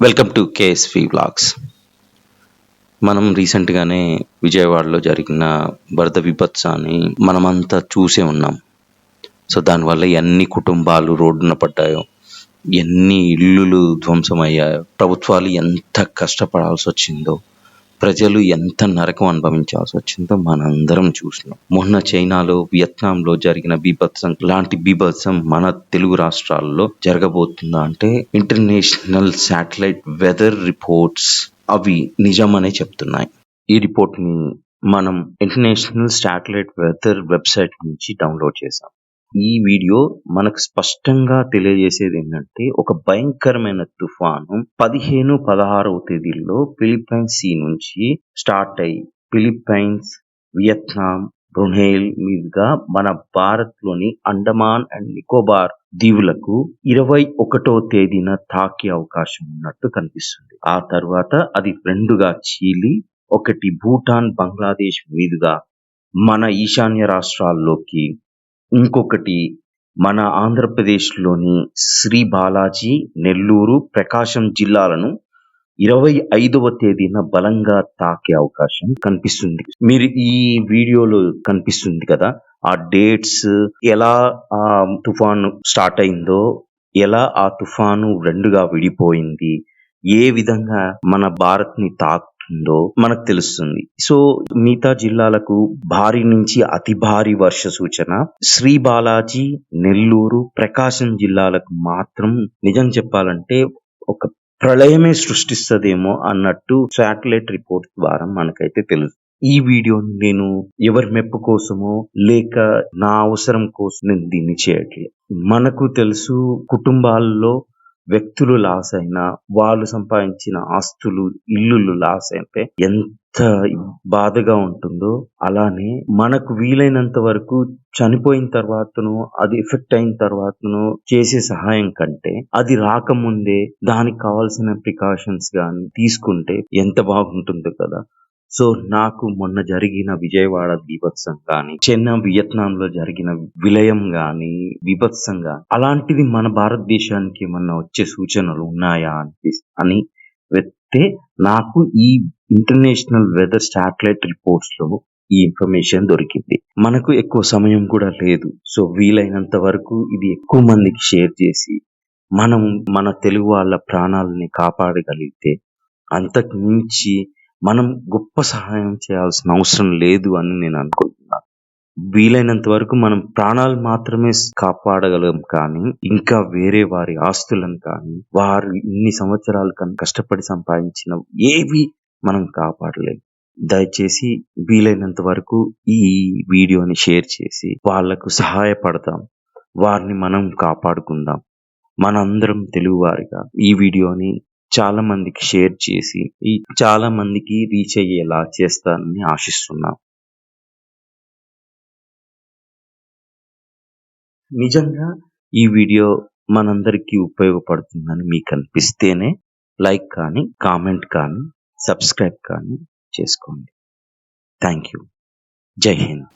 Welcome to KSV blogs. మనం రీసెంట్గానే విజయవాడలో జరిగిన వరద విభత్సాన్ని మనమంతా చూసే ఉన్నాం. సో దానివల్ల ఎన్ని కుటుంబాలు రోడ్డున పడ్డాయో ఎన్ని ఇల్లులు ధ్వంసమయ్యాయో ప్రభుత్వాలు ఎంత కష్టపడాల్సి వచ్చిందో ప్రజలు ఎంత నరకం అనుభవించాల్సి వచ్చిందో మనందరం చూసినాం. మొన్న చైనాలో వియత్నాంలో జరిగిన బీభత్సం లాంటి బీభత్సం మన తెలుగు రాష్ట్రాల్లో జరగబోతుందా అంటే ఇంటర్నేషనల్ శాటిలైట్ వెదర్ రిపోర్ట్స్ అవి నిజమనే చెప్తున్నాయి. ఈ రిపోర్ట్ని మనం ఇంటర్నేషనల్ శాటిలైట్ వెదర్ వెబ్సైట్ నుంచి డౌన్లోడ్ చేసాం ఈ వీడియో మనకు స్పష్టంగా తెలియజేసేది ఏంటంటే ఒక భయంకరమైన తుఫాను పదిహేను పదహారవ తేదీల్లో ఫిలిప్పైన్స్ సీ నుంచి స్టార్ట్ అయ్యి ఫిలిప్పైన్స్ వియత్నాం బ్రునేల్ మీదుగా మన భారత్లోని అండమాన్ అండ్ నికోబార్ దీవులకు ఇరవై ఒకటో తేదీన తాకే అవకాశం ఉన్నట్టు కనిపిస్తుంది. ఆ తర్వాత అది రెండుగా చీలి ఒకటి భూటాన్ బంగ్లాదేశ్ మీదుగా మన ఈశాన్య రాష్ట్రాల్లోకి ఇంకొకటి మన ఆంధ్రప్రదేశ్లోని శ్రీ బాలాజీ నెల్లూరు ప్రకాశం జిల్లాలను ఇరవై ఐదవ తేదీన బలంగా తాకే అవకాశం కనిపిస్తుంది. మీరు ఈ వీడియోలో కనిపిస్తుంది కదా ఆ డేట్స్ ఎలా ఆ తుఫాను స్టార్ట్ అయిందో ఎలా ఆ తుఫాను రెండుగా విడిపోయింది ఏ విధంగా మన భారత్ని తాకుతుందో మనకు తెలుస్తుంది. సో మిగతా జిల్లాలకు భారీ నుంచి అతి భారీ వర్ష సూచన శ్రీ బాలాజీ నెల్లూరు ప్రకాశం జిల్లాలకు మాత్రం నిజం చెప్పాలంటే ఒక ప్రళయమే సృష్టిస్తదేమో అన్నట్టు శాటిలైట్ రిపోర్ట్ ద్వారా మనకైతే తెలుసు. ఈ వీడియోని నేను ఎవరి మెప్పు కోసమో లేక నా అవసరం కోసం నేను దీన్ని చేయట్లేదు. మనకు తెలుసు కుటుంబాల్లో వ్యక్తులు లాస్ అయినా వాళ్ళు సంపాదించిన ఆస్తులు ఇల్లులు లాస్ అయితే ఎంత బాధగా ఉంటుందో అలానే మనకు వీలైనంత వరకు చనిపోయిన తర్వాతను అది ఎఫెక్ట్ అయిన తర్వాతను చేసే సహాయం కంటే అది రాకముందే దానికి కావాల్సిన ప్రికాషన్స్ గాని తీసుకుంటే ఎంత బాగుంటుందో కదా. సో నాకు మొన్న జరిగిన విజయవాడ బీభత్సం కానీ చెన్నై వియత్నాం లో జరిగిన విలయం గాని విభత్సం గాని అలాంటిది మన భారతదేశానికి ఏమన్నా వచ్చే సూచనలు ఉన్నాయా అని అని వెత్తే నాకు ఈ ఇంటర్నేషనల్ వెదర్ శాటిలైట్ రిపోర్ట్స్లో ఈ ఇన్ఫర్మేషన్ దొరికింది. మనకు ఎక్కువ సమయం కూడా లేదు. సో వీలైనంత వరకు ఇది ఎక్కువ మందికి షేర్ చేసి మనం మన తెలుగు వాళ్ళ ప్రాణాలని కాపాడగలిగితే అంతకు మించి మనం గొప్ప సహాయం చేయాల్సిన అవసరం లేదు అని నేను అనుకుంటున్నాను. వీలైనంత వరకు మనం ప్రాణాలు మాత్రమే కాపాడగలం కానీ ఇంకా వేరే వారి ఆస్తులను కానీ వారు ఇన్ని సంవత్సరాలు కానీ కష్టపడి సంపాదించిన ఏవి మనం కాపాడలేము దయచేసి వీలైనంత వరకు ఈ వీడియోని షేర్ చేసి వాళ్ళకు సహాయపడదాం వారిని మనం కాపాడుకుందాం. మనందరం తెలుగువారిగా ఈ వీడియోని చాలా మందికి షేర్ చేసి ఈ చాలా మందికి రీచ్ అయ్యేలా చేస్తానని ఆశిస్తున్నాను నిజంగా ఈ వీడియో మనందరికీ ఉపయోగపడుతుందని మీకు అనిపిస్తేనే లైక్ కానీ కామెంట్ కానీ సబ్స్క్రైబ్ కానీ చేసుకోండి. Thank you. జై హింద్.